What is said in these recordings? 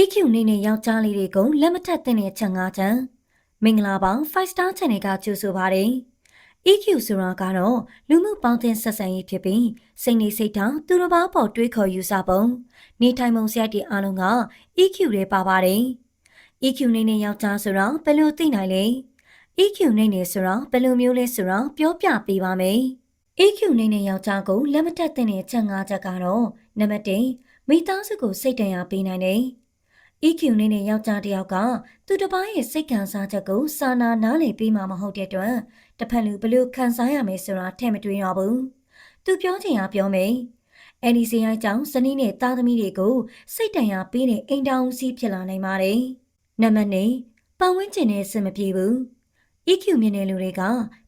EQ နေနဲ့ယောက်ျားလေးတွေကလက်မထက်တဲ့ချက်၅ချမ်းမင်္ဂလာပါ5 star channel ကကြိုဆိုပါရစေ EQ ဆိုတာကတော့လူမှုပေါင်းသင်းဆက်ဆံရေးဖြစ်ပြီးစိတ်နေစိတ်ထားသူတစ်ပါးပေါ်တွေးခေါ်ယူဆပုံနေထိုင်ပုံစရိုက်တွေအားလုံးက EQ တွေပါပါတယ် EQ နေနဲ့ယောက်ျားဆိုတာဘယ်လိုသိနိုင်လဲ EQ နေနဲ့ဆိုတာဘယ်လိုမျိုးလဲဆိုတာပြောပြပေးပါမယ် EQ နေနဲ့ယောက်ျားကိုလက်မထက်တဲ့ချက်၅ချက်ကတော့နံပါတ်1မိသားစုကိုစိတ်တန်ရာပေးနိုင်တယ် EQ နေနဲ့ယောက်ျားတစ်ယောက်ကသူတစ်ပါးရဲ့စိတ်ခံစားချက်ကိုစာနာနားလည်ပေးမှာမဟုတ်တဲ့အတွက်တစ်ဖက်လူဘယ်လို့ခံစားရမယ်ဆိုတာထည့်မတွေးတော့ဘူး။သူပြောချင်တာပြောမယ်။အဲဒီစရိုက်ကြောင့်ဇနီးနဲ့သားသမီးတွေကိုစိတ်တန်ရာပေးတဲ့အိမ်တောင်စီးဖြစ်လာနိုင်ပါတယ်။နံပါတ်၄ပတ်ဝန်းကျင်နဲ့စင်မပြေဘူး။ EQ မြင်တဲ့လူတွေက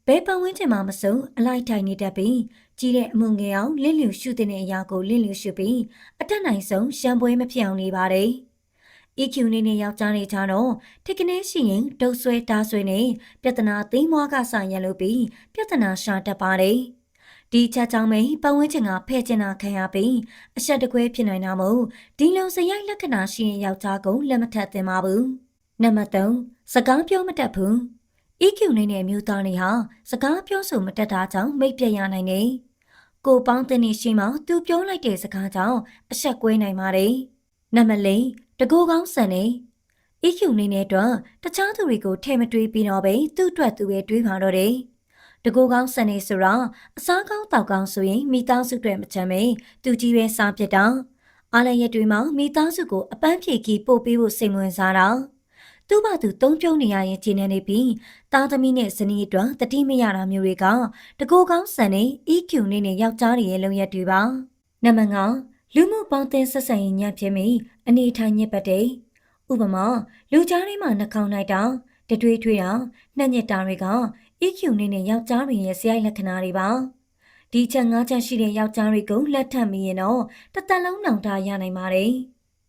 ဘယ်ပတ်ဝန်းကျင်မှာမစုံအလိုက်ထိုင်နေတတ်ပြီးကြီးတဲ့အမှုငယ်အောင်လင့်လျူရှုတဲ့အရာကိုလင့်လျူရှုပြီးအတက်နိုင်ဆုံးရှံပွဲမဖြစ်အောင်နေပါတယ်။ EQ နေနဲ့ယောက်ျားနေကြတော့ထက်ကနေရှိရင်ဒုတ်ဆွဲတားဆွဲနဲ့ပြဿနာသိမ်းမွားကဆရန်လို့ပြီးပြဿနာရှာတတ်ပါတယ်။ဒီချက်ကြောင့်ပဲပတ်ဝန်းကျင်ကဖဲ့ကျင်တာခံရပြီးအဆက်တကွဲဖြစ်နိုင်တာမို့ဒီလိုစရိုက်လက္ခဏာရှိရင်ယောက်ျားကိုလက်မထပ်သင့်ပါဘူး။နံပါတ်3စကားပြောမတတ်ဘူး။ EQ နေနဲ့မျိုးသားတွေဟာစကားပြောဆိုမတတ်တာကြောင့်မိတ်ပြတ်ရနိုင်တယ်။ကိုပေါင်းတဲ့နေရှိမှသူပြောလိုက်တဲ့စကားကြောင့်အဆက်ကွဲနိုင်ပါတယ်။ နံပါတ်4တကူကောင်းဆန်နေ EQ နေနဲ့တော့တခြားသူတွေကိုထဲမတွေးပြီးတော့ပဲသူ့အတွက်သူပဲတွေးပါတော့တယ်တကူကောင်းဆန်နေဆိုတော့အစားကောင်းတောက်ကောင်းဆိုရင်မိသားစုတွေမချမ်းမေသူကြီးပဲစားပြတာအားလည်းရက်တွေမှာမိသားစုကိုအပန်းဖြေကြီးပို့ပေးဖို့စိတ်ဝင်စားတာသူ့ဘာသူတုံးပြုံးနေရရင်ကျင်းနေနေပြီးသားသမီးနဲ့ဇနီးအတွက်တတိမရတာမျိုးတွေကတကူကောင်းဆန်နေ EQ နေနဲ့ယောက်ျားတွေရဲ့လုံရက်တွေပါနံပါတ်5 လူမှုပေါင်းသင်းဆက်ဆံရေးညံ့ပြင်းပြီးအနေထိုင်ညစ်ပတ်တဲ့ဥပမာလူကြားထဲမှာနှာခေါင်းလိုက်တာတတွေးထွေးတာနှက်ညက်တာတွေက EQ နေနဲ့ယောက်ျားတွေရဲ့စရိုက်လက္ခဏာတွေပါဒီချက်၅ချက်ရှိတဲ့ယောက်ျားတွေကိုလက်ထပ်မိရင်တော့တစ်သက်လုံးနောင်တရနိုင်ပါတယ်